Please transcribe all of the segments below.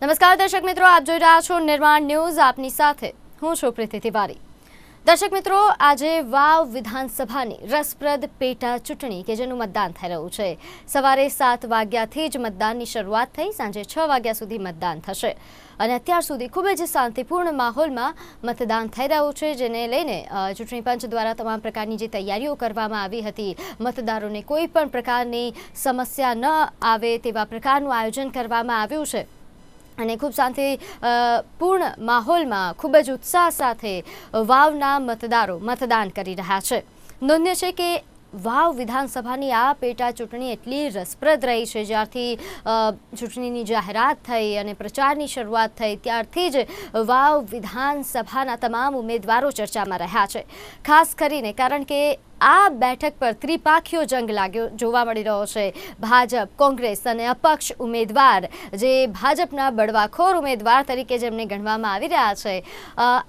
નમસ્કાર, દર્શક મિત્રો, આપ જોઈ રહ્યા છો નિર્માણ ન્યૂઝ આપની સાથે. હું છું પ્રીતિ તિવારી. દર્શક મિત્રો, આજે વાવ વિધાનસભાની રસપ્રદ પેટા ચૂંટણી કે જેનું મતદાન થઈ રહ્યું છે. સવારે સાત વાગ્યાથી જ મતદાનની શરૂઆત થઈ, સાંજે છ વાગ્યા સુધી મતદાન થશે. અને અત્યાર સુધી ખૂબ જ શાંતિપૂર્ણ માહોલમાં મતદાન થઈ રહ્યું છે, જેને લઈને ચૂંટણી પંચ દ્વારા તમામ પ્રકારની જે તૈયારીઓ કરવામાં આવી હતી, મતદારોને કોઈ પણ પ્રકારની સમસ્યા ન આવે તેવા પ્રકારનું આયોજન કરવામાં આવ્યું છે. અને ખૂબ શાંતિ પૂર્ણ માહોલમાં ખૂબ જ ઉત્સાહ સાથે વાવના મતદારો મતદાન કરી રહ્યા છે. નોંધ્ય છે કે વાવ વિધાનસભાની આ પેટા ચૂંટણી એટલી રસપ્રદ રહી છે, જ્યારથી ચૂંટણીની જાહેરાત થઈ અને પ્રચારની શરૂઆત થઈ, ત્યારથી જ વાવ વિધાનસભાના તમામ ઉમેદવારો ચર્ચામાં રહ્યા છે. ખાસ કરીને કારણ કે આ બેઠક પર ત્રિપાખીયો જંગ લાગ્યો જોવા મળી રહ્યો છે. ભાજપ, કોંગ્રેસ અને અપક્ષ ઉમેદવાર, જે ભાજપના બળવાખોર ઉમેદવાર તરીકે જેમને ગણવામાં આવી રહ્યા છે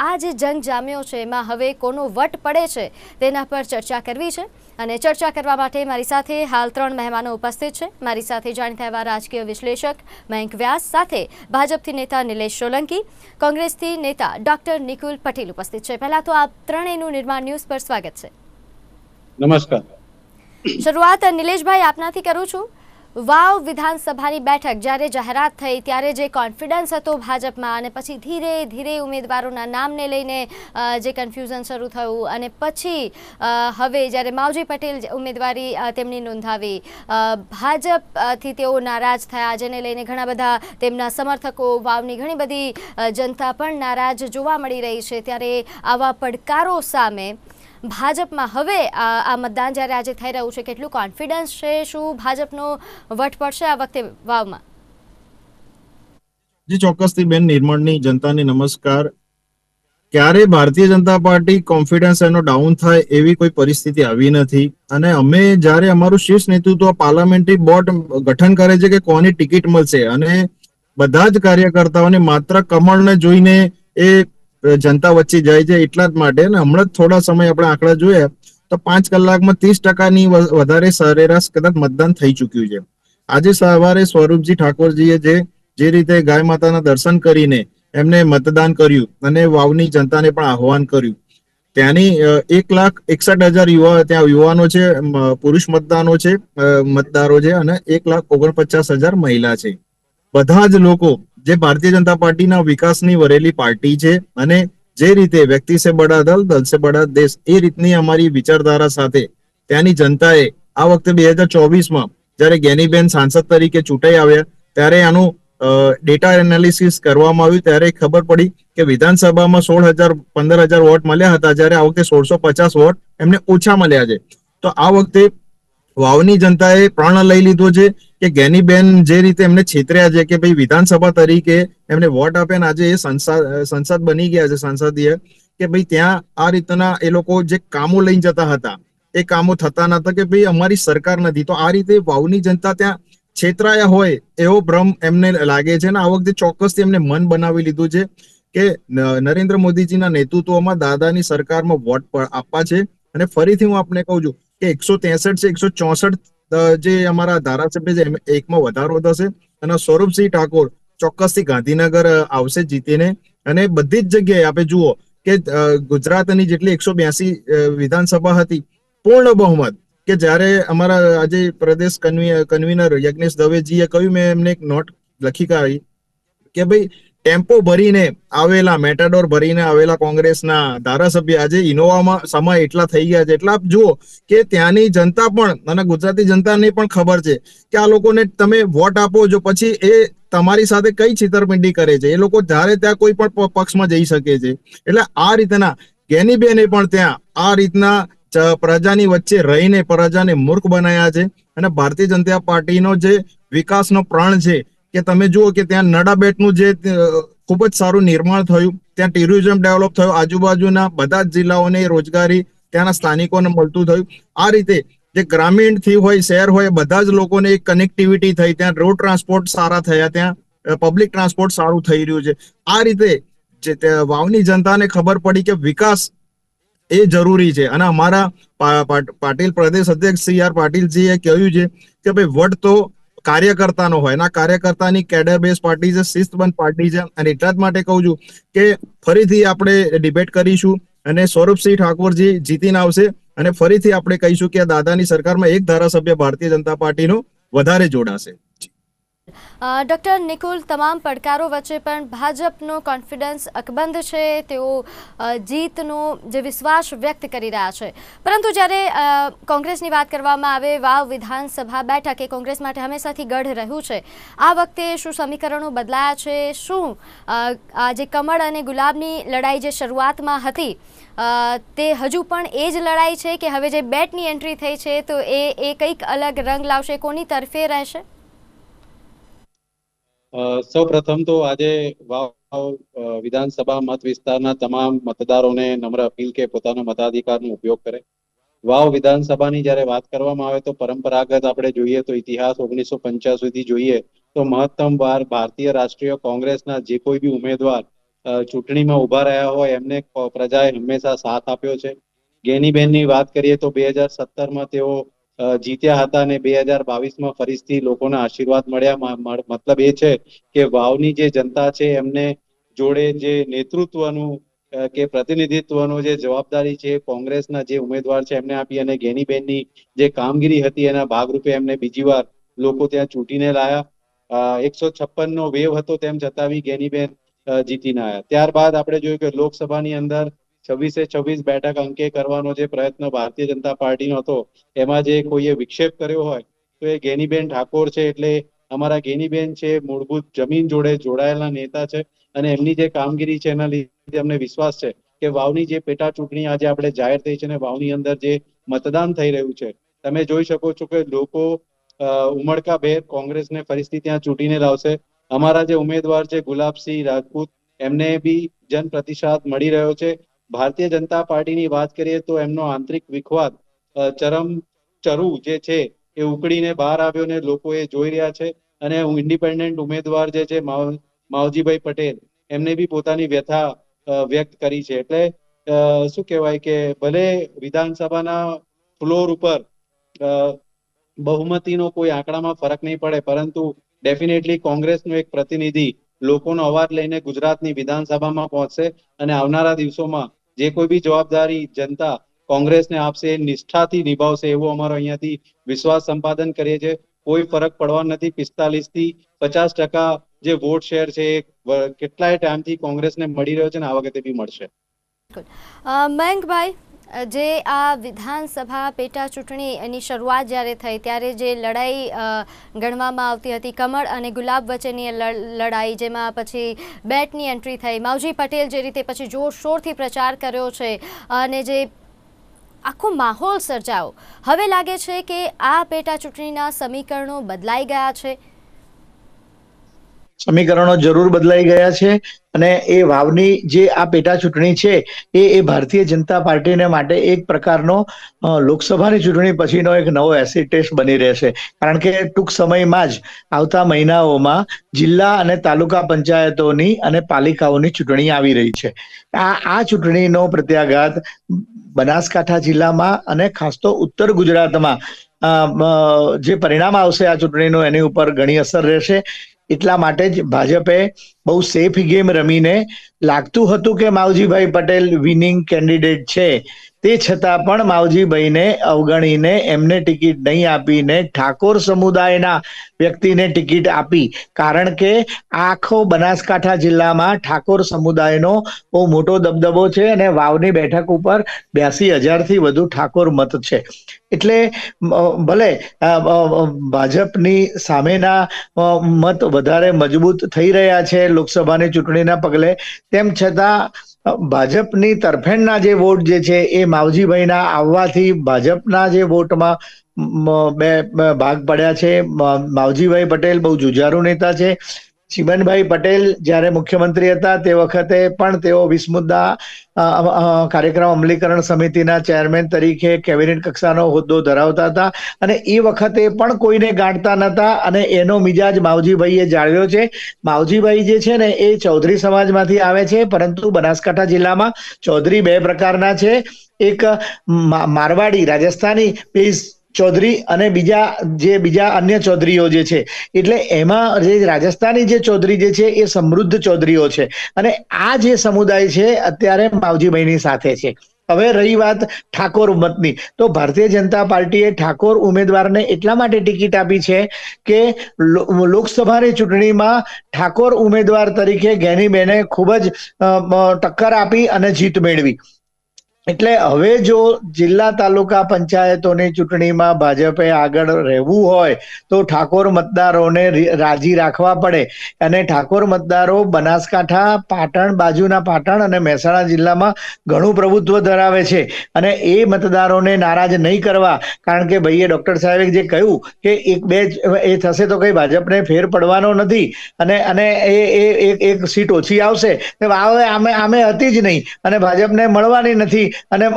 આ જે જંગ જામ્યો છે, એમાં હવે કોનો વટ પડે છે, તેના પર ચર્ચા કરવી છે. અને ચર્ચા કરવા માટે મારી સાથે હાલ ત્રણ મહેમાનો ઉપસ્થિત છે. મારી સાથે જાણીતા એવા રાજકીય વિશ્લેષક મયંક વ્યાસ, સાથે ભાજપથી નેતા નિલેશ સોલંકી, કોંગ્રેસથી નેતા ડોક્ટર નિકુલ પટેલ ઉપસ્થિત છે. પહેલાં તો આપ ત્રણેયનું નિર્માણ ન્યૂઝ પર સ્વાગત છે. નમસ્કાર. શરૂઆત નિલેશભાઈ આપનાથી કરું છું. વાવ વિધાનસભાની બેઠક જ્યારે જાહેરાત થઈ ત્યારે જે કોન્ફિડન્સ હતો ભાજપમાં અને પછી ધીરે ધીરે ઉમેદવારોના નામને લઈને જે કન્ફ્યુઝન શરૂ થયું અને પછી હવે જ્યારે માવજી પટેલ ઉમેદવારી તેમની નોંધાવી ભાજપથી તેઓ નારાજ થયા જેને લઈને ઘણા બધા તેમના સમર્થકો, વાવની ઘણી બધી જનતા પણ નારાજ જોવા મળી રહી છે. ત્યારે આવા પડકારો સામે ભાજપમાં હવે આ મતદાન જ્યારે આજે થઈ રહ્યું છે, કેટલું કોન્ફિડન્સ છે, શું ભાજપનો વટ પડશે આ વખતે વાવમાં? જી, ચોક્કસથી બેન, નિર્મળની જનતાને નમસ્કાર. ક્યારે ભારતીય જનતા પાર્ટી કોન્ફિડન્સ એનો ડાઉન થાય એવી કોઈ પરિસ્થિતિ આવી નથી. અને અમે જ્યારે અમારું શીર્ષ નેતૃત્વ પાર્લામેન્ટરી બોર્ડ ગઠન કરે છે કે કોની ટિકિટ મળશે અને બધા જ કાર્યકર્તાઓને માત્ર કમળને જોઈને એ જનતા વચ્ચે જાય છે એટલા જ માટે અને હમણાં જ થોડા સમય આપણે આંકડા જોઈએ તો પાંચ કલાકમાં ત્રીસ ટકાની વધારે સરેરાશ કદાચ મતદાન થઈ ચૂક્યું છે. આજે સવારે સ્વરૂપજી ઠાકોરજીએ જે જે રીતે ગાય માતાના દર્શન કરીને એમને મતદાન કર્યું અને વાવની જનતાને પણ આહવાન કર્યું. ત્યાંની એક લાખ એકસઠ હજાર યુવા, ત્યાં યુવાનો છે પુરુષ મતદાનો છે મતદારો છે અને એક લાખ ઓગણપચાસ હજાર મહિલા છે. બધા જ લોકો જે ભારતીય જનતા પાર્ટીના વિકાસની વરેલી પાર્ટી છે અને જે રીતે વ્યક્તિ સે બડા દલ દલ સે બડા દેશ, એ રીતની અમારી વિચારધારા સાથે ત્યાંની જનતાએ આ વખતે બે હજાર ચોવીસમાં જ્યારે ગેનીબેન સાંસદ તરીકે ચૂંટાઈ આવ્યા, ત્યારે આનું ડેટા એનાલિસિસ કરવામાં આવ્યું, ત્યારે ખબર પડી કે વિધાનસભામાં સોળ હજાર, પંદર હજાર વોટ મળ્યા હતા, જ્યારે આ વખતે સોળસો પચાસ વોટ એમને ઓછા મળ્યા છે. તો આ વખતે વાવની જનતાએ પ્રણ લઈ લીધો છે કે ગેનીબેન જે રીતે એમને છેતર્યા છે કે ભાઈ વિધાનસભા તરીકે એમને વોટ આપ્યા ને આજે એ સંસદ સંસદ બની ગયા છે સંસદીય, કે ભાઈ ત્યાં આ રીતના એ લોકો જે કામો લઈને જતા હતા, એ કામો થતા નતા કે ભાઈ અમારી સરકાર નથી. તો આ રીતે વાવની જનતા ત્યાં છેતરાયા હોય એવો ભ્રમ એમને લાગે છે ને આ વખતે ચોક્કસથી એમને મન બનાવી લીધું છે કે નરેન્દ્ર મોદીજીના નેતૃત્વમાં દાદાની સરકારમાં વોટ આપવા છે. અને ફરીથી હું આપને કહું છું કે એકસો ત્રેસઠ છે, એકસો ચોસઠ જે અમારા ધારાસભ્ય છે એકમાં વધારો થશે. અને સ્વરૂપસિંહ ઠાકોર ચોક્કસથી ગાંધીનગર આવશે જીતીને. અને બધી જ જગ્યાએ આપણે જુઓ કે ગુજરાતની જેટલી એકસો બ્યાસી વિધાનસભા હતી, પૂર્ણ બહુમત કે જ્યારે અમારા આજે પ્રદેશ કન્વી- કન્વીનર યજ્ઞેશ દવેજીએ કહ્યું, મેં એમને એક નોટ લખી કાઢી કે ભાઈ ટેમ્પો ભરીને આવેલા, મેટાડોર ભરીને આવેલા કોંગ્રેસના ધારાસભ્ય આજે ઇનોવામાં સમય એટલા થઈ ગયા છે. એટલા જુઓ કે ત્યાંની જનતા પણ અને ગુજરાતી જનતાને પણ ખબર છે કે આ લોકોને તમે વોટ આપો જો પછી એ તમારી સાથે કઈ છેતરપિંડી કરે છે? એ લોકો જ્યારે ત્યાં કોઈ પણ પક્ષમાં જઈ શકે છે. એટલે આ રીતના ગેનીબેને પણ ત્યાં આ રીતના પ્રજાની વચ્ચે રહીને, પ્રજાને મૂર્ખ બનાયા છે. અને ભારતીય જનતા પાર્ટીનો જે વિકાસનો પ્રણ છે કે તમે જુઓ કે ત્યાં નડાબેટનું જે ખૂબ જ સારું નિર્માણ થયું, ત્યાં ટુરિઝમ ડેવલપ થયું, આજુબાજુના બધા જ જિલ્લાઓને રોજગારી ત્યાંના સ્થાનિકોને મળતું થયું. આ રીતે જે ગ્રામીણથી હોય, શહેર હોય, બધા જ લોકોને એક કનેક્ટિવિટી થઈ, ત્યાં રોડ ટ્રાન્સપોર્ટ સારા થયા, ત્યાં પબ્લિક ટ્રાન્સપોર્ટ સારું થઈ રહ્યું છે. આ રીતે જે વાવની જનતાને ખબર પડી કે વિકાસ એ જરૂરી છે. અને અમારા પાટીલ પ્રદેશ અધ્યક્ષ સી આર પાટીલજીએ કહ્યું છે કે ભાઈ વટ તો કાર્યકર્તાનો હોય. એના કાર્યકર્તાની કેડર બેઝ પાર્ટી છે, શિસ્તબંધ પાર્ટી છે. અને એટલા જ માટે કહું છું કે ફરીથી આપણે ડિબેટ કરીશું અને સ્વરૂપસિંહ ઠાકોરજી જીતીને આવશે. અને ફરીથી આપણે કહીશું કે આ દાદાની સરકારમાં એક ધારાસભ્ય ભારતીય જનતા પાર્ટીનો વધારે જોડાશે. ડૉક્ટર નિકુલ, તમામ પડકારો વચ્ચે પણ ભાજપનો કોન્ફિડન્સ અકબંધ છે. તેઓ જીતનો જે વિશ્વાસ વ્યક્ત કરી રહ્યા છે. પરંતુ જ્યારે કોંગ્રેસની વાત કરવામાં આવે, વાવ વિધાનસભા બેઠક એ કોંગ્રેસ માટે હંમેશાથી ગઢ રહ્યું છે. આ વખતે શું સમીકરણો બદલાયા છે? શું આ જે કમળ અને ગુલાબની લડાઈ જે શરૂઆતમાં હતી તે હજુ પણ એ જ લડાઈ છે કે હવે જે બેટની એન્ટ્રી થઈ છે, તો એ એ કંઈક અલગ રંગ લાવશે? કોની તરફે રહેશે? સૌ પ્રથમ તો આજે વાવ વિધાનસભા મત વિસ્તારના તમામ મતદારોને નમ્ર અપીલ કે પોતાના મતાધિકારનો ઉપયોગ કરે. વાવ વિધાનસભાની જ્યારે વાત કરવામાં આવે તો પરંપરાગત આપણે જોઈએ તો ઇતિહાસ ઓગણીસો પંચ્યાસીથી જોઈએ તો મહત્તમ વાર ભારતીય રાષ્ટ્રીય કોંગ્રેસના જે કોઈ બી ઉમેદવાર ચૂંટણીમાં ઊભા રહ્યા હોય એમને પ્રજાએ હંમેશા સાથ આપ્યો છે. ગેનીબેનની વાત કરીએ તો બે હજાર સત્તરમાં તેઓ જીત્યા હતા અને બે હજાર બાવીસમાં ફરીથી લોકોના આશીર્વાદ મળ્યા. મતલબ એ છે કે વાવની જે જનતા છે, એમને જોડે જે નેતૃત્વનું કે પ્રતિનિધિત્વનો જે જવાબદારી છે, કોંગ્રેસના જે ઉમેદવાર છે, એમને આપી અને ગેનીબેનની જે કામગીરી હતી, એના ભાગરૂપે એમને બીજી વાર લોકો ત્યાં ચૂંટીને લાયા. એકસો છપ્પન નો વેવ હતો તેમ છતાં બી ગેનીબેન જીતીને આવ્યા ત્યારબાદ આપણે જોયું કે લોકસભાની અંદર છવ્વીસે છવ્વીસ બેઠક અંકે કરવાનો જે પ્રયત્ન ભારતીય જનતા પાર્ટીનો હતો, એમાં જે કોઈએ વિક્ષેપ કર્યો હોય, તો એ ગેનીબેન ઠાકોર છે. એટલે અમારા ગેનીબેન છે, મૂળભૂત જમીન જોડે જોડાયેલા નેતા છે અને એમની જે કામગીરી છે એના લીધે અમને વિશ્વાસ છે કે વાવની જે પેટા ચૂંટણી આજે આપણે જાહેર થઈ છે અને વાવની અંદર જે મતદાન થઈ રહ્યું છે, તમે જોઈ શકો છો કે લોકો ઉમળકાભેર કોંગ્રેસને ફરીથી ત્યાં ચૂંટીને લાવશે. અમારા જે ઉમેદવાર છે, ગુલાબસિંહ રાજપૂત, એમને બી જન પ્રતિસાદ મળી રહ્યો છે. ભારતીય જનતા પાર્ટીની વાત કરીએ તો એમનો આંતરિક વિખવાદ ચરમ ચરુ જે છે એ ઉકળીને બહાર આવ્યો ને લોકો એ જોઈ રહ્યા છે અને ઇન્ડિપેન્ડન્ટ ઉમેદવાર જે છે માવજીભાઈ પટેલ, એમને બી પોતાની વ્યથા વ્યક્ત કરી છે. એટલે શું કહેવાય કે ભલે વિધાનસભાના ફ્લોર ઉપર બહુમતીનો કોઈ આંકડામાં ફરક નહીં પડે, પરંતુ ડેફિનેટલી કોંગ્રેસનો એક પ્રતિનિધિ લોકોનો અવાજ લઈને ગુજરાતની વિધાનસભામાં પહોંચશે અને આવનારા દિવસોમાં જે કોઈ બી જવાબદારી જનતા કોંગ્રેસને આપશે, નિષ્ઠાથી નિભાવશે એવો અમારો અહીંયાથી વિશ્વાસ સંપાદન કરીએ છીએ. કોઈ ફરક પડવા નથી. પિસ્તાલીસથી પચાસ ટકા જે વોટ શેર છે કેટલાય ટાઈમથી કોંગ્રેસને મળી રહ્યો છે ને આ વખતે બી મળશે. મયંકભાઈ જે આ વિધાનસભા પેટા ચૂંટણી એની શરૂઆત જ્યારે થઈ, ત્યારે જે લડાઈ ગણવામાં આવતી હતી, કમળ અને ગુલાબ વચ્ચેની લડ- લડાઈ, જેમાં પછી બેટની એન્ટ્રી થઈ. માવજી પટેલ જે રીતે પછી જોરશોરથી પ્રચાર કર્યો છે અને જે આખો માહોલ સર્જાયો. હવે લાગે છે કે આ પેટા ચૂંટણીના સમીકરણો બદલાઈ ગયા છે. સમીકરણો જરૂર બદલાઈ ગયા છે અને એ વાવની જે આ પેટા ચૂંટણી છે, એ એ ભારતીય જનતા પાર્ટીને માટે એક પ્રકારનો લોકસભાની ચૂંટણી પછીનો એક નવો એસિડ ટેસ્ટ બની રહેશે. કારણ કે ટૂંક સમયમાં જ આવતા મહિનાઓમાં જિલ્લા અને તાલુકા પંચાયતોની અને પાલિકાઓની ચૂંટણી આવી રહી છે. આ આ ચૂંટણીનો પ્રત્યાઘાત બનાસકાંઠા જિલ્લામાં અને ખાસ તો ઉત્તર ગુજરાતમાં જે પરિણામ આવશે આ ચૂંટણીનું એની ઉપર ઘણી અસર રહેશે. એટલા માટે જ ભાજપે બહુ સેફ ગેમ રમીને લાગતું હતું કે માવજીભાઈ પટેલ વિનિંગ કેન્ડિડેટ છે. તે છતાં પણ માવજીભાઈને અવગણીને એમને ટિકિટ નહીં આપીને ઠાકોર સમુદાયના વ્યક્તિને ટિકિટ આપી. કારણ કે આખો બનાસકાંઠા જિલ્લામાં ઠાકોર સમુદાયનો બહુ મોટો દબદબો છે અને વાવની બેઠક ઉપર બ્યાસી હજારથી વધુ ઠાકોર મત છે. એટલે ભલે ભાજપની સામેના મત વધારે મજબૂત થઈ રહ્યા છે લોકસભાની ચૂંટણીના પગલે, તેમ છતાં ભાજપની તરફેણના જે વોટ જે છે એ માવજીભાઈના આવવાથી ભાજપના જે વોટમાં બે ભાગ પડ્યા છે. માવજીભાઈ પટેલ બહુ જુજારુ નેતા છે. ચિમનભાઈ પટેલ જ્યારે મુખ્યમંત્રી હતા તે વખતે પણ તેઓ વીસ મુદ્દા અ, અ, કાર્યક્રમ અમલીકરણ સમિતિના ચેરમેન તરીકે કેબિનેટ કક્ષાનો હોદ્દો ધરાવતા હતા અને એ વખતે પણ કોઈને ગાંઠતા નહોતા અને એનો મિજાજ માવજીભાઈએ જાળવ્યો છે. માવજીભાઈ જે છે ને એ ચૌધરી સમાજમાંથી આવે છે પરંતુ બનાસકાંઠા જિલ્લામાં ચૌધરી બે પ્રકારના છે. એક મારવાડી રાજસ્થાની બેઝ ચૌધરી અને બીજા જે બીજા અન્ય ચૌધરીઓ જે છે, એટલે એમાં જે રાજસ્થાની જે ચૌધરી જે છે, એ સમૃદ્ધ ચૌધરીઓ છે. અને આ જે સમુદાય છે, અત્યારે માવજીભાઈની સાથે છે. હવે રહી વાત ઠાકોર મતની તો ભારતીય જનતા પાર્ટીએ ઠાકોર ઉમેદવારને એટલા માટે ટિકિટ આપી છે કે લોકસભાની ચૂંટણીમાં ઠાકોર ઉમેદવાર તરીકે ગેનીબેને ખૂબ જ ટક્કર આપી અને જીત મેળવી. એટલે હવે જો જિલ્લા તાલુકા પંચાયતોની ચૂંટણીમાં ભાજપે આગળ રહેવું હોય તો ઠાકોર મતદારોને રાજી રાખવા પડે. અને ઠાકોર મતદારો બનાસકાંઠા, પાટણ, બાજુના પાટણ અને મહેસાણા જિલ્લામાં ઘણું પ્રભુત્વ ધરાવે છે. અને એ મતદારોને નારાજ નહીં કરવા, કારણ કે ભાઈએ ડોક્ટર સાહેબે જે કહ્યું કે એક બે એ થશે તો કઈ ભાજપને ફેર પડવાનો નથી. અને અને એ એક એક સીટ ઓછી આવશે. હવે આમે આમે હતી જ નહીં. અને ભાજપને મળવાની નથી. અને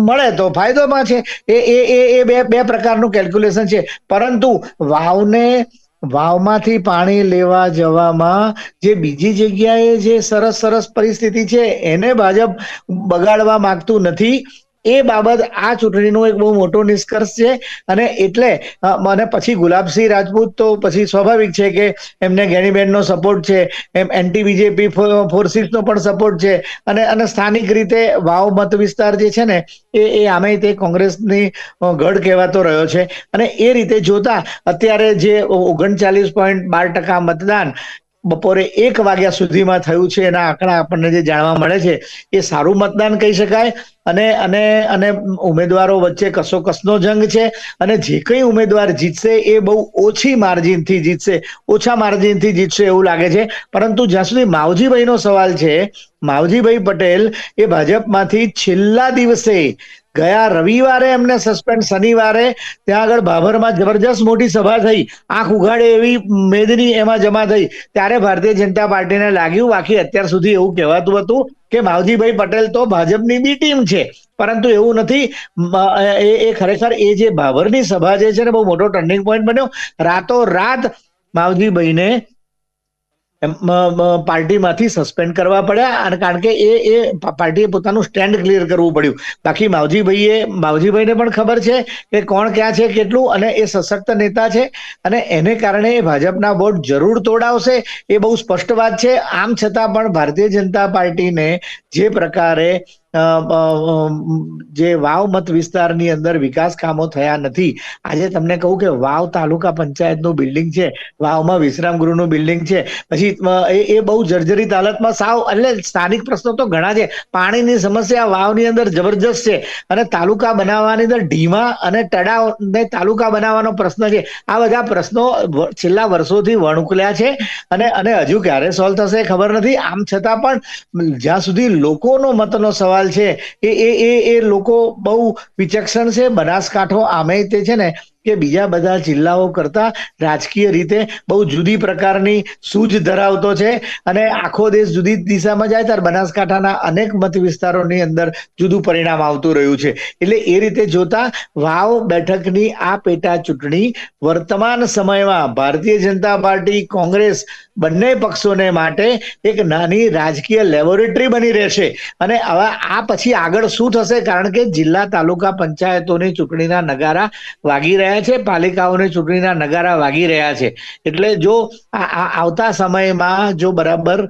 મળે તો ફાયદોમાં છે. એ એ એ બે બે પ્રકારનું કેલ્ક્યુલેશન છે. પરંતુ વાવને, વાવમાંથી પાણી લેવા જવામાં જે બીજી જગ્યાએ જે સરસ સરસ પરિસ્થિતિ છે, એને ભાજપ બગાડવા માંગતું નથી. એ બાબત આ ચૂંટણીનો એક બહુ મોટો નિષ્કર્ષ છે અને એટલે મને પછી ગુલાબસિંહ રાજપૂત તો પછી સ્વાભાવિક છે કે એમને ગેણીબેનનો સપોર્ટ છે, એમ એન્ટી બીજેપી ફોર્સિસનો પણ સપોર્ટ છે અને અને સ્થાનિક રીતે વાવ મત વિસ્તાર જે છે ને, એ એ આમે તે કોંગ્રેસની ગઢ કહેવાતો રહ્યો છે. અને એ રીતે જોતા અત્યારે જે ઓગણચાલીસ પોઈન્ટ બાર ટકા મતદાન બપોરે એક વાગ્યા સુધીમાં થયું છે. એના આંકડા આપણને જે જાણવા મળે છે, એ સારું મતદાન કહી શકાય. અને અને અને ઉમેદવારો વચ્ચે કસો કસનો જંગ છે. અને જે કંઈ ઉમેદવાર જીતશે, એ બહુ ઓછી માર્જિનથી જીતશે. ઓછા માર્જિનથી જીતશે એવું લાગે છે. પરંતુ જ્યાં સુધી માવજીભાઈનો સવાલ છે, માવજીભાઈ પટેલ એ ભાજપમાંથી છેલ્લા દિવસે ગયા રવિવારે એમને સસ્પેન્ડ શનિવારે ત્યાં આગળ ભાભરમાં જબરજસ્ત મોટી સભા થઈ. આંખ ઉઘાડે એવી મેદની એમાં જમા થઈ. ત્યારે ભારતીય જનતા પાર્ટીને લાગ્યું, બાકી અત્યાર સુધી એવું કહેવાતું હતું કે માવજીભાઈ પટેલ તો ભાજપની બી ટીમ છે. પરંતુ એવું નથી. એ ખરેખર એ જે ભાભરની સભા જે છે ને બહુ મોટો ટર્નિંગ પોઈન્ટ બન્યો. રાતો રાત માવજીભાઈને પાર્ટીમાંથી સસ્પેન્ડ કરવા પડ્યા અને કારણ કે એ એ પાર્ટીએ પોતાનું સ્ટેન્ડ ક્લિયર કરવું પડ્યું. બાકી માવજીભાઈએ, માવજીભાઈને પણ ખબર છે કે કોણ ક્યાં છે, કેટલું, અને એ સશક્ત નેતા છે, અને એને કારણે એ ભાજપના વોટ જરૂર તોડાવશે એ બહુ સ્પષ્ટ વાત છે. આમ છતાં પણ ભારતીય જનતા પાર્ટીને જે પ્રકારે જે વાવ મત વિસ્તારની અંદર વિકાસ કામો થયા નથી. આજે તમને કહું કે વાવ તાલુકા પંચાયતનું બિલ્ડિંગ છે, વાવમાં વિશ્રામ ગૃહનું બિલ્ડિંગ છે. પછી એ બહુ જર્જરિત હાલતમાં સાવ, એટલે સ્થાનિક પ્રશ્નો તો ઘણા છે. પાણીની સમસ્યા વાવની અંદર જબરજસ્ત છે. અને તાલુકા બનાવવાની અંદર ઢીમા અને તળાવને તાલુકા બનાવવાનો પ્રશ્ન છે. આ બધા પ્રશ્નો છેલ્લા વર્ષોથી વણુકલ્યા છે. અને અને હજુ ક્યારે સોલ્વ થશે ખબર નથી. આમ છતાં પણ જ્યાં સુધી લોકોનો મતનો સવાલ છે કે એ એ એ લોકો બહુ વિચક્ષણ છે, બનાસકાંઠો આમે તે છે ને કે બીજા બધા જિલ્લાઓ કરતા રાજકીય રીતે બહુ જુદી પ્રકારની સૂઝ ધરાવતો છે અને આખો દેશ જુદી દિશામાં જાય ત્યારે બનાસકાંઠાના અનેક મત વિસ્તારોની અંદર જુદું પરિણામ આવતું રહ્યું છે. એટલે એ રીતે જોતા વાવ બેઠકની આ પેટા ચૂંટણી વર્તમાન સમયમાં ભારતીય જનતા પાર્ટી, કોંગ્રેસ બંને પક્ષોને માટે એક નાની રાજકીય લેબોરેટરી બની રહેશે. અને હવે આ પછી આગળ શું થશે? કારણ કે જિલ્લા તાલુકા પંચાયતોની ચૂંટણીના નગારા વાગી રહ્યા છે, પાલિકાઓની ચૂંટણીના નગારા વાગી રહ્યા છે. એટલે જો આવતા સમયમાં જો બરાબર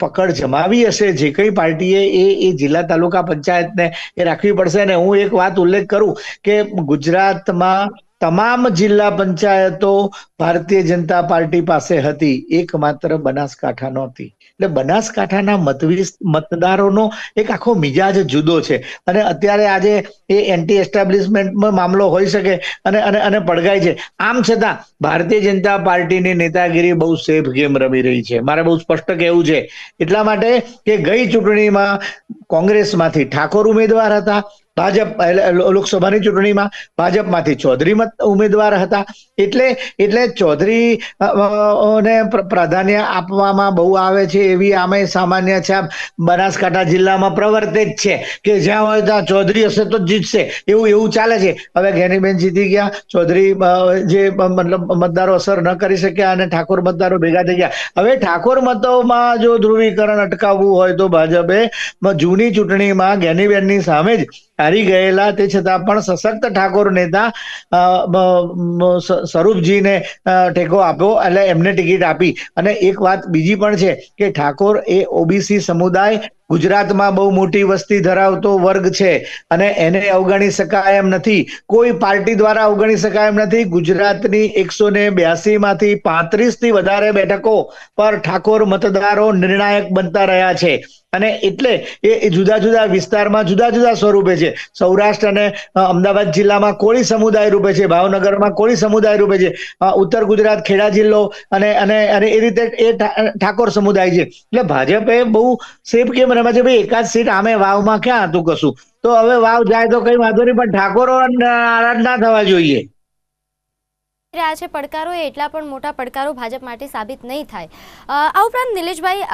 પકડ જમાવી હશે, જે કઈ પાર્ટીએ એ એ જિલ્લા તાલુકા પંચાયતને એ રાખવી પડશે. અને હું એક વાત ઉલ્લેખ કરું કે ગુજરાતમાં તમામ જિલ્લા પંચાયતો ભારતીય જનતા પાર્ટી પાસે હતી. એકમાત્ર બનાસકાંઠા નહોતી. એટલે બનાસકાંઠાના મતવીસ, મતદારોનો એક આખો મિજાજ જુદો છે. અને અત્યારે આજે એ એન્ટી એસ્ટાબ્લિશમેન્ટમાં મામલો હોઈ શકે અને અને અને પડગાય છે. આમ છતાં ભારતીય જનતા પાર્ટીની નેતાગીરી બહુ સેફ ગેમ રમી રહી છે. મારે બહુ સ્પષ્ટ કહેવું છે. એટલા માટે કે ગઈ ચૂંટણીમાં કોંગ્રેસમાંથી ઠાકોર ઉમેદવાર હતા ભાજપ લોકસભાની ચૂંટણીમાં ભાજપમાંથી ચૌધરી ઉમેદવાર હતા. એટલે એટલે ચૌધરી પ્રાધાન્ય આપવામાં બહુ આવે છે એવી આમે સામાન્ય છે બનાસકાંઠા જિલ્લામાં પ્રવર્તે જ છે કે જ્યાં હોય ત્યાં ચૌધરી હશે તો જીતશે. એવું એવું ચાલે છે. હવે ઘેનીબેન જીતી ગયા. ચૌધરી જે મતલબ મતદારો અસર ન કરી શક્યા અને ઠાકોર મતદારો ભેગા થઈ ગયા. હવે ઠાકોર મતોમાં જો ધ્રુવીકરણ અટકાવવું હોય તો ભાજપે જૂની ચૂંટણીમાં ઘેનીબેનની સામે જ હારી ગયેલા. તે છતાં પણ સશક્ત ઠાકોર નેતા સ્વરૂપજીને ટેકો આપ્યો એટલે એમને ટિકિટ આપી. અને એક વાત બીજી પણ છે કે ઠાકોર એ ઓબીસી સમુદાય ગુજરાતમાં બહુ મોટી વસ્તી ધરાવતો વર્ગ છે અને એને અવગણી શકાય એમ નથી. કોઈ પાર્ટી દ્વારા અવગણી શકાય એમ નથી. ગુજરાતની એકસો ને બ્યાસી માંથી પાંત્રીસથી વધારે બેઠકો પર ઠાકોર મતદારો નિર્ણાયક બનતા રહ્યા છે. અને એટલે એ જુદા જુદા વિસ્તારમાં જુદા જુદા સ્વરૂપે છે. સૌરાષ્ટ્ર અને અમદાવાદ જિલ્લામાં કોળી સમુદાય રૂપે છે. ભાવનગરમાં કોળી સમુદાય રૂપે છે. ઉત્તર ગુજરાત ખેડા જિલ્લો અને અને અને એ રીતે એ ઠાકોર સમુદાય છે. એટલે ભાજપે બહુ સેફ કેમ રમે પછી ભાઈ એકાદ સીટ આમે વાવમાં ક્યાં હતું કશું? તો હવે વાવ જાય તો કઈ વાંધો નહીં, પણ ઠાકોરો નારાજ ના થવા જોઈએ. રહ્યા છે પડકારો એટલા પણ મોટા પડકારો ભાજપ માટે સાબિત નહીં થાય. આ ઉપરાંત નિલેશભાઈ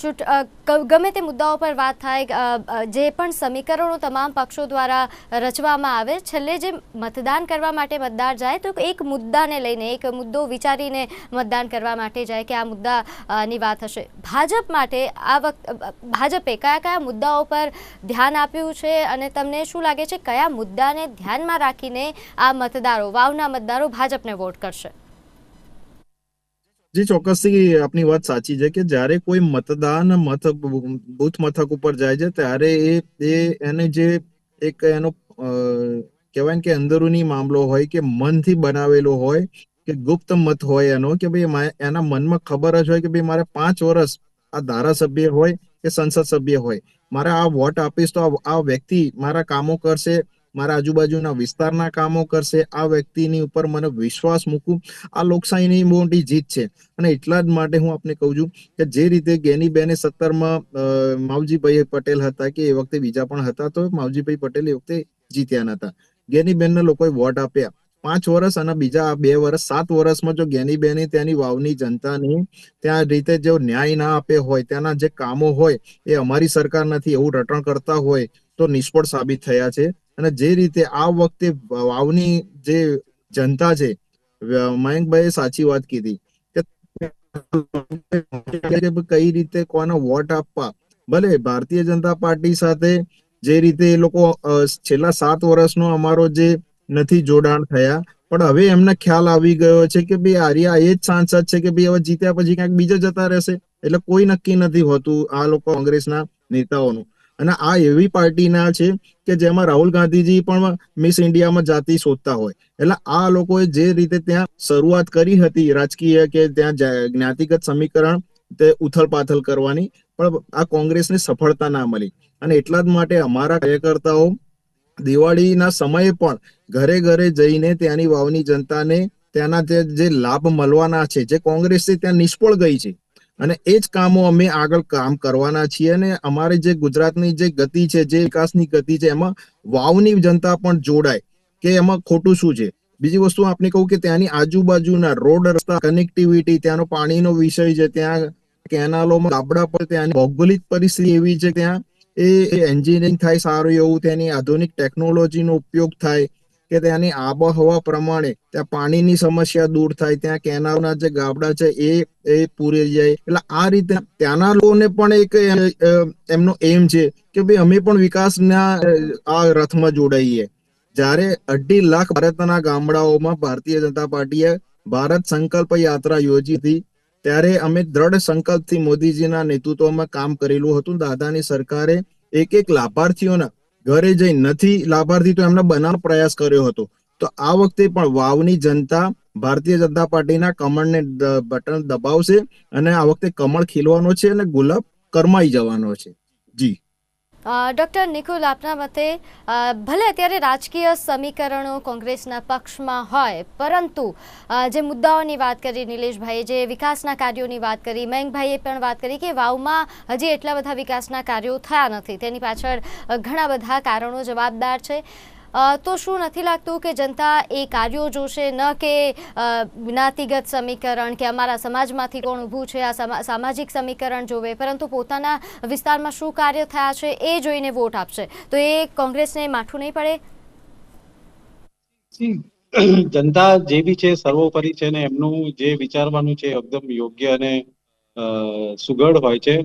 ગમે તે મુદ્દાઓ પર વાત થાય જે પણ સમીકરણો તમામ પક્ષો દ્વારા રચવામાં આવે, છેલ્લે જે મતદાન કરવા માટે મતદાર જાય, તો એક મુદ્દાને લઈને, એક મુદ્દો વિચારીને મતદાન કરવા માટે જાય કે આ મુદ્દાની વાત હશે. ભાજપ માટે આ વખત ભાજપે કયા કયા મુદ્દાઓ પર ધ્યાન આપ્યું છે અને તમને શું લાગે છે? કયા મુદ્દાને ધ્યાનમાં રાખીને આ મતદારો, વાવના મતદારો ભાજપને વોટ કરશે? જી ચોક્કસથી આપની વાત સાચી છે કે જ્યારે કોઈ મતદાન મથક બૂથ મથક ઉપર જાય છે, ત્યારે એ એ એને જે એક એનો કહેવાય કે અંદરૂની મામલો હોય કે મનથી બનાવેલો હોય કે ગુપ્ત મત હોય એનો કે ભાઈ એના મનમાં ખબર જ હોય કે ભાઈ મારે પાંચ વર્ષ આ ધારાસભ્ય હોય કે સંસદ સભ્ય હોય. મારે આ વોટ આપીશ તો આ વ્યક્તિ મારા કામો કરશે મારા આજુબાજુના વિસ્તારના કામો કરશે. આ વ્યક્તિની ઉપર મને વિશ્વાસ મૂકું. આ લોકશાહીની મોટી જીત છે. અને એટલા જ માટે હું આપને કહું છું કે જે રીતે ગેનીબેને સત્તરમાં માવજીભાઈ પટેલ હતા કે એ વખતે બીજા પણ હતા, તો માવજીભાઈ પટેલ એ વખતે જીત્યા નતા. ગેનીબેનને લોકોએ વોટ આપ્યા. પાંચ વર્ષ અને બીજા બે વર્ષ સાત વર્ષમાં જો ગેનીબેને ત્યાંની વાવની જનતાની ત્યાં રીતે જો ન્યાય ના આપે હોય, ત્યાંના જે કામો હોય, એ અમારી સરકાર નથી, એવું રટણ કરતા હોય, તો નિષ્ફળ સાબિત થયા છે. અને જે રીતે આ વખતે વાવની જે જનતા છે મયંકભાઈએ સાચી વાત કીધી કે કઈ રીતે કોને વોટ આપવા? ભલે ભારતીય જનતા પાર્ટી સાથે જે રીતે એ લોકો છેલ્લા સાત વર્ષનો અમારો જે નથી જોડાણ થયા, પણ હવે એમને ખ્યાલ આવી ગયો છે કે ભાઈ આર્યા એ જ સાંસદ છે કે ભાઈ હવે જીત્યા પછી ક્યાંક બીજા જતા રહેશે. એટલે કોઈ નક્કી નથી હોતું આ લોકો કોંગ્રેસના નેતાઓનું. અને આ એવી પાર્ટીના છે કે જેમાં રાહુલ ગાંધીજી પણ મિસ ઇન્ડિયામાં જાતિ શોધતા હોય. એટલે આ લોકોએ જે રીતે ત્યાં શરૂઆત કરી હતી રાજકીય કે ત્યાં જ્ઞાતિગત સમીકરણ તે ઉથલપાથલ કરવાની, પણ આ કોંગ્રેસને સફળતા ના મળી. અને એટલા જ માટે અમારા કાર્યકર્તાઓ દિવાળીના સમયે પણ ઘરે ઘરે જઈને ત્યાંની વાવની જનતાને ત્યાંના જે લાભ મળવાના છે, જે કોંગ્રેસ ત્યાં નિષ્ફળ ગઈ છે અને એ જ કામો અમે આગળ કામ કરવાના છીએ અને અમારે જે ગુજરાતની જે ગતિ છે, જે વિકાસની ગતિ છે, એમાં વાવની જનતા પણ જોડાય કે એમાં ખોટું શું છે? બીજી વસ્તુ આપણે કહું કે ત્યાંની આજુબાજુના રોડ, રસ્તા કનેક્ટિવિટી ત્યાંનો પાણીનો વિષય છે, ત્યાં કેનાલોમાં ગાબડા પર ત્યાંની ભૌગોલિક પરિસ્થિતિ એવી છે, ત્યાં એ એન્જિનિયરિંગ થાય સારું એવું, ત્યાંની આધુનિક ટેકનોલોજીનો ઉપયોગ થાય કે ત્યાંની આબોહવા પ્રમાણે ત્યાં પાણીની સમસ્યા દૂર થાય, ત્યાં કેનાલના જે ગાબડા છે એ એ પૂરી જાય. એટલે આ રીતે ત્યાંના લોકોને પણ એક એમનો એમ છે કે ભાઈ અમે પણ વિકાસના આ રથમાં જોડાઈએ. જ્યારે અઢી લાખ ભારતના ગામડાઓમાં ભારતીય જનતા પાર્ટીએ ભારત સંકલ્પ યાત્રા યોજી હતી, ત્યારે અમે દ્રઢ સંકલ્પથી મોદીજીના નેતૃત્વમાં કામ કરેલું હતું. દાદાની સરકારે એક એક લાભાર્થીઓના ઘરે જઈ નથી લાભાર્થી તો એમને બનાવવાનો પ્રયાસ કર્યો હતો. તો આ વખતે પણ વાવની જનતા ભારતીય જનતા પાર્ટીના કમળને બટન દબાવશે અને આ વખતે કમળ ખીલવાનો છે અને ગુલાબ કરમાઈ જવાનો છે. જી. ડૉક્ટર નિકુલ, આપના મતે ભલે અત્યારે રાજકીય સમીકરણો કોંગ્રેસના પક્ષમાં હોય, પરંતુ જે મુદ્દાઓની વાત કરી નિલેશભાઈએ, જે વિકાસના કાર્યોની વાત કરી, મયંકભાઈએ પણ વાત કરી કે વાવમાં હજી એટલા બધા વિકાસના કાર્યો થયા નથી. તેની પાછળ ઘણા બધા કારણો જવાબદાર છે. તો શું નથી લાગતું કે જનતા એ કાર્યો જોશે? ન કે જ્ઞાતિગત સમીકરણ કે અમારા સમાજમાંથી કોણ ઊભું છે, આ સામાજિક સમીકરણ જોવે. પરંતુ પોતાના વિસ્તારમાં શું કાર્ય થયા છે એ જોઈને વોટ આપશે. તો એ કોંગ્રેસને માઠું નહીં પડે? જનતા જે બી છે, સર્વોપરી છે ને એમનું જે વિચારવાનું છે એકદમ યોગ્ય અને સુઘડ હોય છે.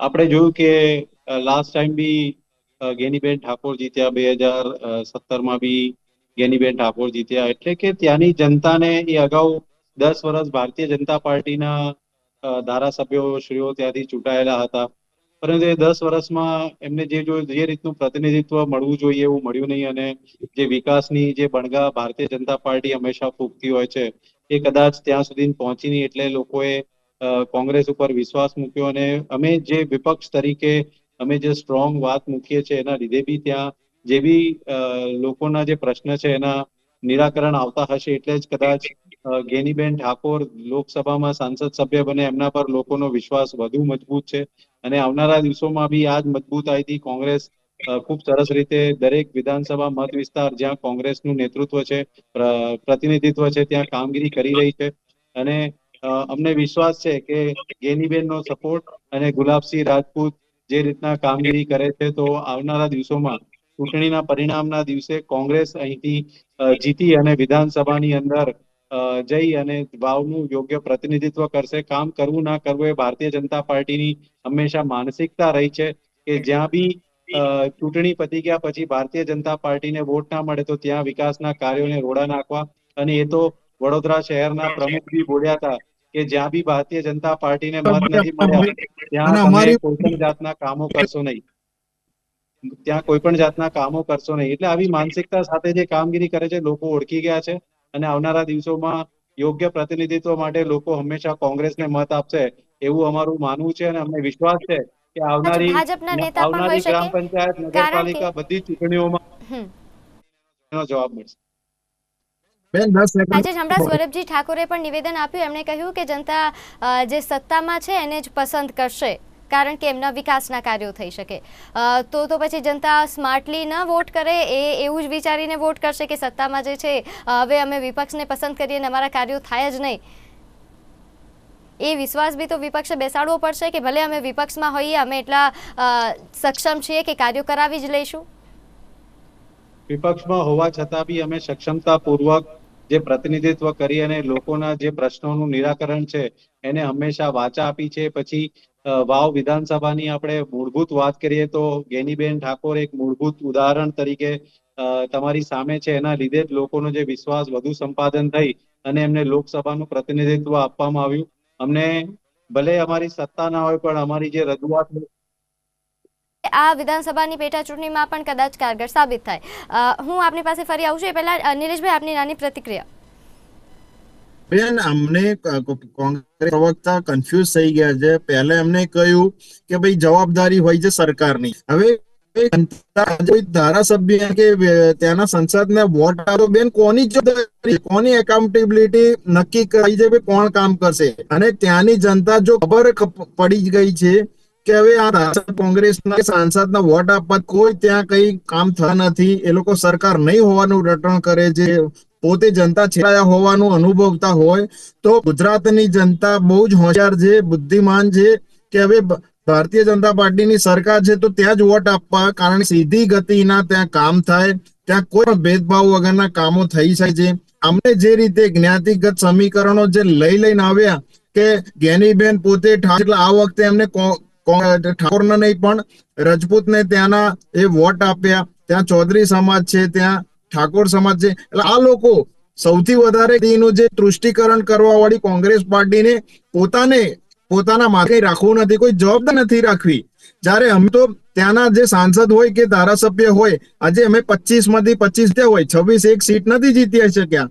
આપણે જોયું કે લાસ્ટ ટાઈમ બી ગેનીબેન ઠાકોર જીત્યા બે હજાર સત્તરમાં બી ગેનીબેન ઠાકોર જીત્યા. એટલે કે ત્યાંની જનતાને એ અગાઉ દસ વર્ષ ભારતીય જનતા પાર્ટીના ધારાસભ્યો શ્રીઓ ત્યાંથી ચૂંટાયેલા હતા. પરંતુ એ દસ વર્ષમાં એમને જે જો, જે રીતનું પ્રતિનિધિત્વ મળવું જોઈએ એવું મળ્યું નહીં અને જે વિકાસની જે બણગા ભારતીય જનતા પાર્ટી હંમેશા ફૂંકતી હોય છે, એ કદાચ ત્યાં સુધી પહોંચી નહીં એટલે લોકોએ કોંગ્રેસ ઉપર વિશ્વાસ મૂક્યો અને અમે જે વિપક્ષ તરીકે અમે જે સ્ટ્રોંગ વાત મૂકીએ છીએ એના લીધે બી ત્યાં જે બી લોકોના જે પ્રશ્ન છે એના નિરાકરણ આવતા હશે એટલે જ કદાચ ગેનીબેન ઠાકોર લોકસભામાં સાંસદ સભ્ય બને એમના પર લોકોનો વિશ્વાસ વધુ મજબૂત છે. અને આવનારા દિવસોમાં બી આ જ મજબૂતાઈથી કોંગ્રેસ ખૂબ સરસ રીતે દરેક વિધાનસભા મત વિસ્તાર જ્યાં કોંગ્રેસનું નેતૃત્વ છે પ્રતિનિધિત્વ છે, ત્યાં કામગીરી કરી રહી છે. અને અમને વિશ્વાસ છે કે ગેનીબેનનો સપોર્ટ અને ગુલાબસિંહ રાજપૂત જે રીતના કામગીરી કરે છે, તો આવનારા દિવસોમાં ચૂંટણીના પરિણામના દિવસે કોંગ્રેસ અહીંથી જીતી અને વિધાનસભાની અંદર જઈ અને વાવનું યોગ્ય પ્રતિનિધિત્વ કરશે. કામ કરવું ના કરવું એ ભારતીય જનતા પાર્ટીની હંમેશા માનસિકતા રહી છે કે જ્યાં બી ચૂંટણી પતી ગયા પછી ભારતીય જનતા પાર્ટીને વોટ ના મળે તો ત્યાં વિકાસના કાર્યોને રોડા નાખવા. અને એ તો વડોદરા શહેરના પ્રમુખ બી બોલ્યા હતા કે જ્યાં બી ભારતીય જનતા પાર્ટીને મત નથી મળ્યા ત્યાં અને તમે કોઈ પણ જાતના કામો કરશો નહીં. ત્યાં કોઈ પણ જાતના કામો કરશો નહીં. એટલે આવી માનસિકતા સાથે જે કામગીરી કરે છે લોકો ઓળખી ગયા છે અને આવનારા દિવસોમાં યોગ્ય પ્રતિનિધિત્વ માટે લોકો હંમેશા કોંગ્રેસને મત આપશે એવું અમારું માનવું છે અને અમને વિશ્વાસ છે કે આવનારી આવનારી ગ્રામ પંચાયત નગરપાલિકા બધી ચૂંટણીઓમાં જવાબ મળશે. આજે જ હમણાં સ્વરૂપજી ઠાકોરે પણ નિવેદન આપ્યું. એમણે કહ્યું કે જનતા જે સત્તામાં છે એને જ પસંદ કરશે કારણ કે એમના વિકાસના કાર્યો થઈ શકે. તો તો પછી જનતા સ્માર્ટલી ન વોટ કરે એ એવું જ વિચારીને વોટ કરશે કે સત્તામાં જે છે હવે અમે વિપક્ષને પસંદ કરીએ અને અમારા કાર્યો થાય જ નહીં. એ વિશ્વાસ બી તો વિપક્ષે બેસાડવો પડશે કે ભલે અમે વિપક્ષમાં હોઈએ અમે એટલા અ, સક્ષમ છીએ કે કાર્યો કરાવી જ લઈશું. વિપક્ષમાં હોવા છતાં બી અમે સક્ષમતાપૂર્વક જે પ્રતિનિધિત્વ કરી અને લોકોના જે પ્રશ્નોનું નિરાકરણ છે, એને હંમેશા વાચા આપી છે. પછી વાવ વિધાનસભાની આપણે મૂળભૂત વાત કરીએ તો ગેનીબેન ઠાકોર એક મૂળભૂત ઉદાહરણ તરીકે તમારી સામે છે. એના લીધે જ લોકોનો જે વિશ્વાસ વધુ સંપાદન થઈ અને એમને લોકસભાનું પ્રતિનિધિત્વ આપવામાં આવ્યું. અમને ભલે અમારી સત્તા ના હોય, પણ અમારી જે રજૂઆત આ વિધાનસભાની પેટા ચૂંટણીમાં પણ કદાચ કારગર સાબિત થાય. હું આપની પાસે ફરી આવું છું. એ પહેલા નિલેશભાઈ, આપની નાની પ્રતિક્રિયા. બેન, અમને કોંગ્રેસ પ્રવક્તા કન્ફ્યુઝ થઈ ગયા છે. પહેલા એમને કહ્યું કે ભાઈ જવાબદારી હોય છે સરકારની. હવે ધારાસભ્ય કે ત્યાંના સંસદને વોટ આપો બેન કોની જવાબદારી? કોની એકાઉન્ટેબિલિટી નક્કી કરી છે કોણ કામ કરશે? અને ત્યાંની જનતા જો ખબર પડી ગઈ છે કે હવે આ કોંગ્રેસના સાંસદના વોટ આપવા કોઈ ત્યાં કઈ કામ થતા નથી. એ લોકો સરકાર નહીં હોવાનું રટણ કરે છે. પોતે જનતા છેડાયા હોવાનું અનુભવતા હોય તો ગુજરાતની જનતા બહુ જ હોશિયાર છે, બુદ્ધિમાન છે કે હવે ભારતીય જનતા પાર્ટીની સરકાર છે તો ત્યાં જ વોટ આપવા કારણ સીધી ગતિના ત્યાં કામ થાય, ત્યાં કોઈ પણ ભેદભાવ વગરના કામો થઈ શકે છે. અમને જે રીતે જ્ઞાતિગત સમીકરણો જે લઈ લઈને આવ્યા કે જ્ઞાનીબેન પોતે એટલે આ વખતે એમને ઠાકોરને નહીં, પણ રજપૂતને ત્યાંના એ વોટ આપ્યા. ત્યાં ચૌધરી સમાજ છે, ત્યાં ઠાકોર સમાજ છે. એટલે આ લોકો સૌથી વધારે એનું જે તૃષ્ટિકરણ કરવા વાળી કોંગ્રેસ પાર્ટીને પોતાને, પોતાના માથે રાખવું નથી, કોઈ જવાબદાર નથી રાખવી. જ્યારે અમે તો ત્યાંના જે સાંસદ હોય કે ધારાસભ્ય હોય, આજે અમે પચીસમાંથી પચીસ ત્યાં હોય, છવ્વીસ એક સીટ નથી જીતી શક્યા.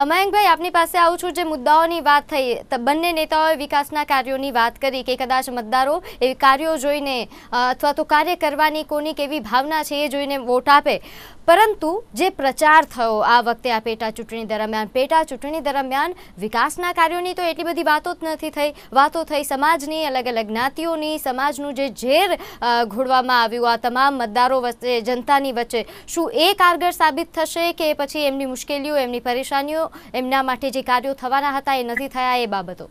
મયંકભાઈ આપની પાસે આવું છું જે મુદ્દાઓની વાત થઈ. બંને નેતાઓએ વિકાસના કાર્યોની વાત કરી કે કદાચ મતદારો એ કાર્યો જોઈને અથવા તો કાર્ય કરવાની કોની કેવી ભાવના છે એ જોઈને વોટ આપે. પરંતુ જે પ્રચાર થયો આ વખતે આ પેટા ચૂંટણી દરમિયાન, પેટા ચૂંટણી દરમિયાન વિકાસના કાર્યોની તો એટલી બધી વાતો જ નથી થઈ. વાતો થઈ સમાજની અલગ અલગ જ્ઞાતિઓની, સમાજનું જે ઝેર ઘોડવામાં આવ્યું, આ તમામ મતદારો વચ્ચે, જનતાની વચ્ચે. શું એ કારગર સાબિત થશે કે પછી એમની મુશ્કેલીઓ, એમની પરેશાનીઓ, એમના માટે જે કાર્યો થવાના હતા એ નથી થયા એ બાબતો?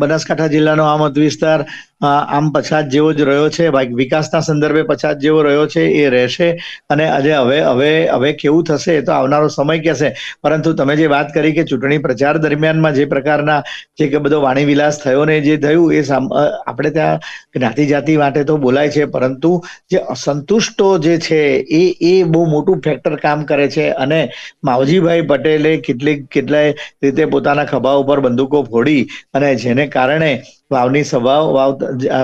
બનાસકાંઠા જિલ્લાનો આ મત વિસ્તાર આમ પછાત જેવો જ રહ્યો છે વિકાસના સંદર્ભે પછાત જેવો રહ્યો છે એ રહેશે. અને આજે હવે હવે હવે કેવું થશે તો આવનારો સમય કહેશે. પરંતુ તમે જે વાત કરી કે ચૂંટણી પ્રચાર દરમિયાનમાં જે પ્રકારના જે કે બધો વાણીવિલાસ થયો ને જે થયું એ આપણે ત્યાં જ્ઞાતિ જાતિ માટે તો બોલાય છે, પરંતુ જે અસંતુષ્ટો જે છે એ એ બહુ મોટું ફેક્ટર કામ કરે છે. અને માવજીભાઈ પટેલે કેટલીક, કેટલાય રીતે પોતાના ખભા ઉપર બંદૂકો ફોડી અને જેને કારણે વાવની સભાઓ, વાવ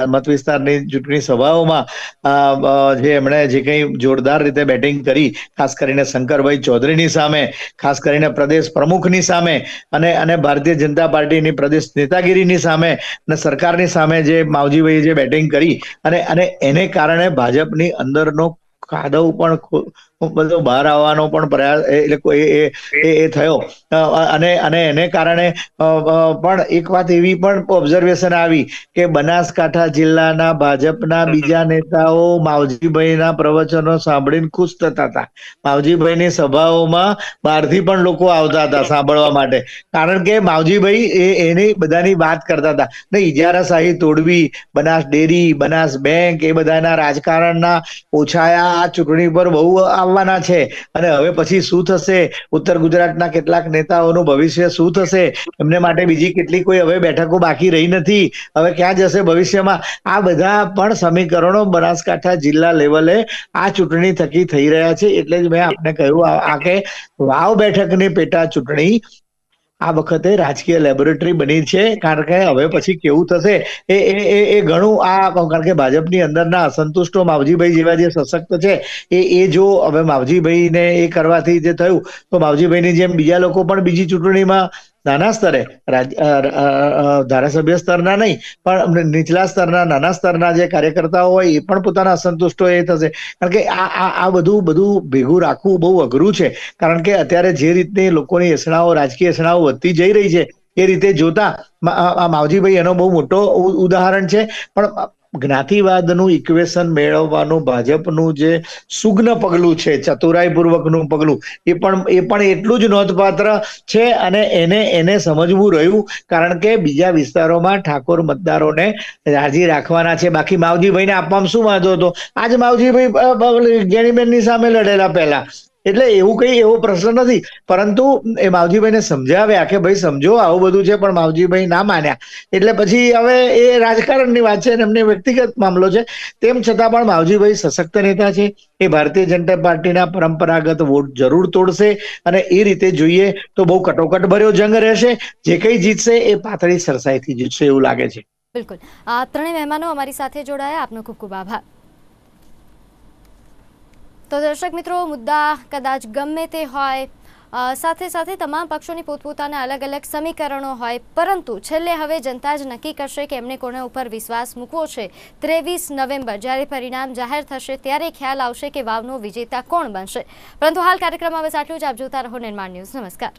મત વિસ્તારની ચૂંટણી સભાઓમાં જે એમણે જે કંઈ જોરદાર રીતે બેટિંગ કરી, ખાસ કરીને શંકરભાઈ ચૌધરીની સામે, ખાસ કરીને પ્રદેશ પ્રમુખની સામે અને અને ભારતીય જનતા પાર્ટીની પ્રદેશ નેતાગીરીની સામે અને સરકારની સામે જે માવજીભાઈએ જે બેટિંગ કરી અને અને એને કારણે ભાજપની અંદરનો કાદવ પણ બધો બહાર આવવાનો પણ પ્રયાસ એ થયો. અને અને એને કારણે પણ એક વાત એવી પણ ઓબ્ઝર્વેશન આવી કે બનાસકાંઠા જિલ્લાના ભાજપના બીજા નેતાઓ માવજીભાઈના પ્રવચનો સાંભળીને ખુશ થતા હતા. માવજીભાઈની સભાઓમાં બહારથી પણ લોકો આવતા હતા સાંભળવા માટે. કારણ કે માવજીભાઈ એ એની બધાની વાત કરતા હતા. ને ઇજારાશાહી તોડવી બનાસ ડેરી બનાસ બેંક એ બધાના રાજકારણના ઓછાયા આ ચૂંટણી પર બહુ આવવાના છે. અને હવે પછી શું થશે? ઉત્તર ગુજરાતના કેટલાક નેતાઓનું ભવિષ્ય શું થશે? એમને માટે બીજી કેટલી કોઈ હવે બેઠકો બાકી રહી નથી. હવે ક્યાં જશે ભવિષ્યમાં? આ બધા પણ સમીકરણો બનાસકાંઠા જિલ્લા લેવલે આ ચૂંટણી થકી થઈ રહ્યા છે. એટલે જ મેં આપને કહ્યું, આ કે વાવ બેઠકની પેટા ચૂંટણી આ વખતે રાજકીય લેબોરેટરી બની છે, કારણ કે હવે પછી કેવું થશે? એ એ એ ઘણું આ, કારણ કે ભાજપની અંદરના અસંતુષ્ટો માવજીભાઈ જેવા જે સશક્ત છે, એ એ જો હવે માવજીભાઈને એ કરવાથી જે થયું, તો માવજીભાઈની જેમ બીજા લોકો પણ બીજી ચૂંટણીમાં નાના સ્તરે ધારાસભ્ય સ્તરના નહીં, પણ નીચલા સ્તરના, નાના સ્તરના જે કાર્યકર્તાઓ હોય, એ પણ પોતાના અસંતુષ્ટો એ થશે. કારણ કે આ આ બધું બધું ભેગું રાખવું બહુ અઘરું છે. કારણ કે અત્યારે જે રીતની લોકોની એસણાઓ, રાજકીય એસણાઓ વધતી જઈ રહી છે, એ રીતે જોતા આ માવજીભાઈ એનો બહુ મોટો ઉદાહરણ છે. પણ જ્ઞાતિવાદનું ઇક્વેશન મેળવવાનું ભાજપનું જે સુગ્ન પગલું છે, ચતુરાઈપૂર્વકનું પગલું, એ પણ એ પણ એટલું જ નોંધપાત્ર છે અને એને એને સમજવું રહ્યું કારણ કે બીજા વિસ્તારોમાં ઠાકોર મતદારોને રાજી રાખવાના છે. બાકી માવજીભાઈને આપવામાં શું વાંધો હતો? આજ માવજીભાઈ જ્ઞાનીબેનની સામે લડેલા પહેલા. એટલે એવું કઈ એવો પ્રશ્ન નથી. પરંતુ એ માવજીભાઈને સમજાવ્યા કે ભાઈ સમજો, આવું બધું છે, પણ માવજીભાઈ ના માન્યા. એટલે પછી હવે એ રાજકારણની વાત છે અને એમને વ્યક્તિગત મામલો છે. તેમ છતાં પણ માવજીભાઈ સશક્ત નેતા છે. એ ભારતીય જનતા પાર્ટીના પરંપરાગત વોટ જરૂર તોડશે અને એ રીતે જોઈએ તો બહુ કટોકટ ભર્યો જંગ રહેશે. જે કંઈ જીતશે એ પાતળી સરસાઈથી જીતશે એવું લાગે છે. બિલકુલ. આ ત્રણેય મહેમાનો અમારી સાથે જોડાયા. આપનો ખૂબ ખૂબ આભાર. તો દર્શક મિત્રો, મુદ્દા કદાચ ગમે તે હોય સાથે સાથે તમામ પક્ષોની પોતપોતાના અલગ અલગ સમીકરણો હોય, પરંતુ છેલ્લે હવે જનતા જ નક્કી કરશે કે એમને કોના ઉપર વિશ્વાસ મૂકવો છે. ત્રેવીસ નવેમ્બર, જ્યારે પરિણામ જાહેર થશે, ત્યારે ખ્યાલ આવશે કે વાવનો વિજેતા કોણ બનશે. પરંતુ હાલ કાર્યક્રમ હવે આટલું જ આપ જોતા રહો નિર્માણ ન્યૂઝ. નમસ્કાર.